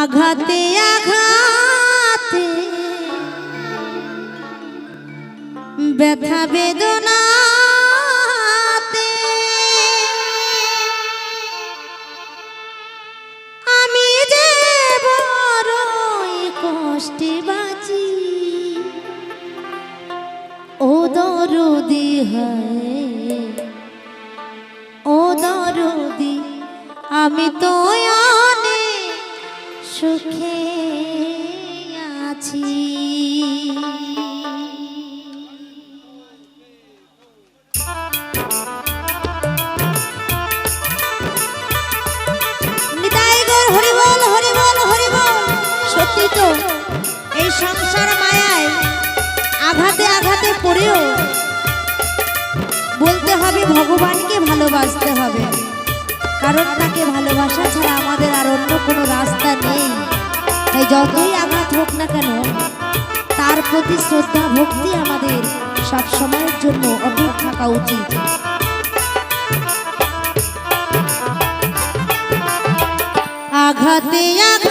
আঘাতে আঘাতে। ব্যথা বেদনাতে। আমি যে বড়ই কষ্টে বাঁচি, ও দরদি হয়, ও দরদি, আমি তো সুখে আছি। তো এই সংসার মায়ায় আঘাতে আঘাতে পড়েও বলতে হবে ভগবানকে ভালোবাসতে হবে। কারণ ভালোবাসা ছাড়া আমাদের আর অন্য কোনো রাস্তা নেই। তাই যতই আঘাত হোক না কেন, তার প্রতি শ্রদ্ধা, ভক্তি আমাদের সব সময়ের জন্য অটুট থাকা উচিত। আঘাতে আঘাতে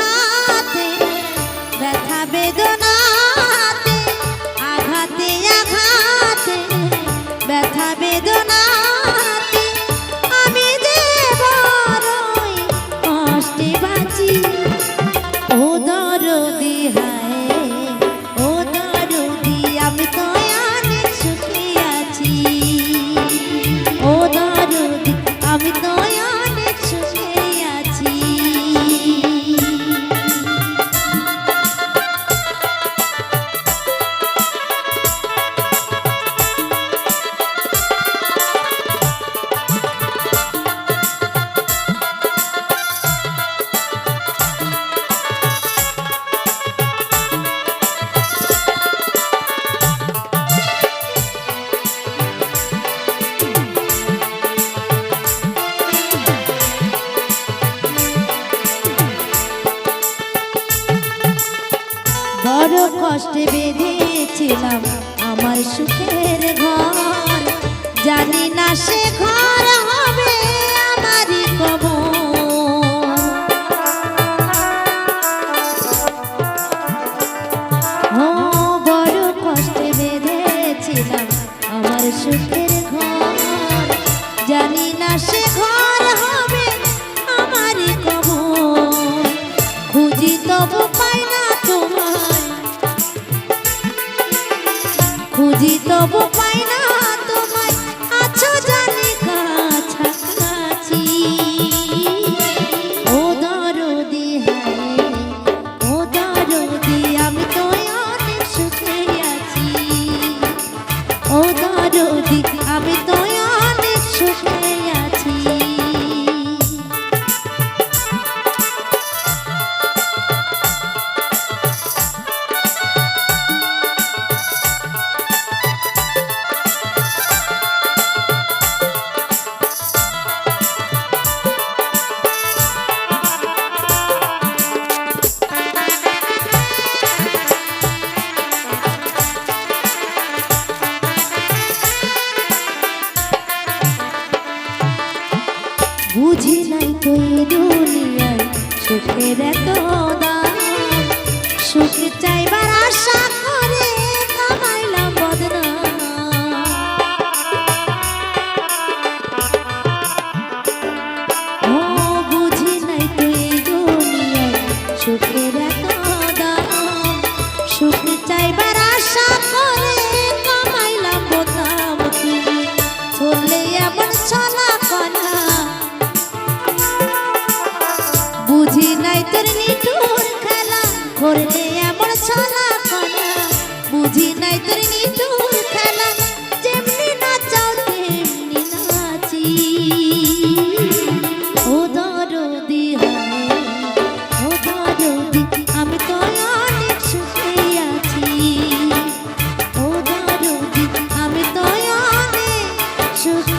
বেঁধেছিলাম আমার সুখের ঘর। জানি না সে ঘর হবে আমারই কবর। ও, বড় কষ্টে বেঁধেছিলাম আমার সুখের ঘর। জানি না সে ঘর খুঁজি তবু পাই দুনিয়ায় সুখের এত দাম সুখ চাইবার আশা করলে এমন নাই তোর নিঠুর খেলা। যেমনি নাচাও তেমনি নাচি। আমি তো অনেক সুখে আমি তো অনেক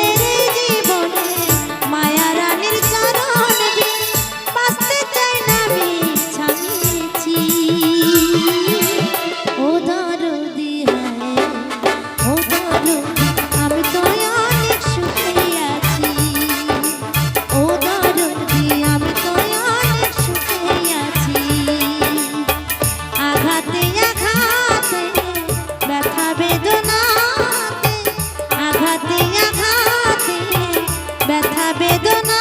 ব্যথা বেদনা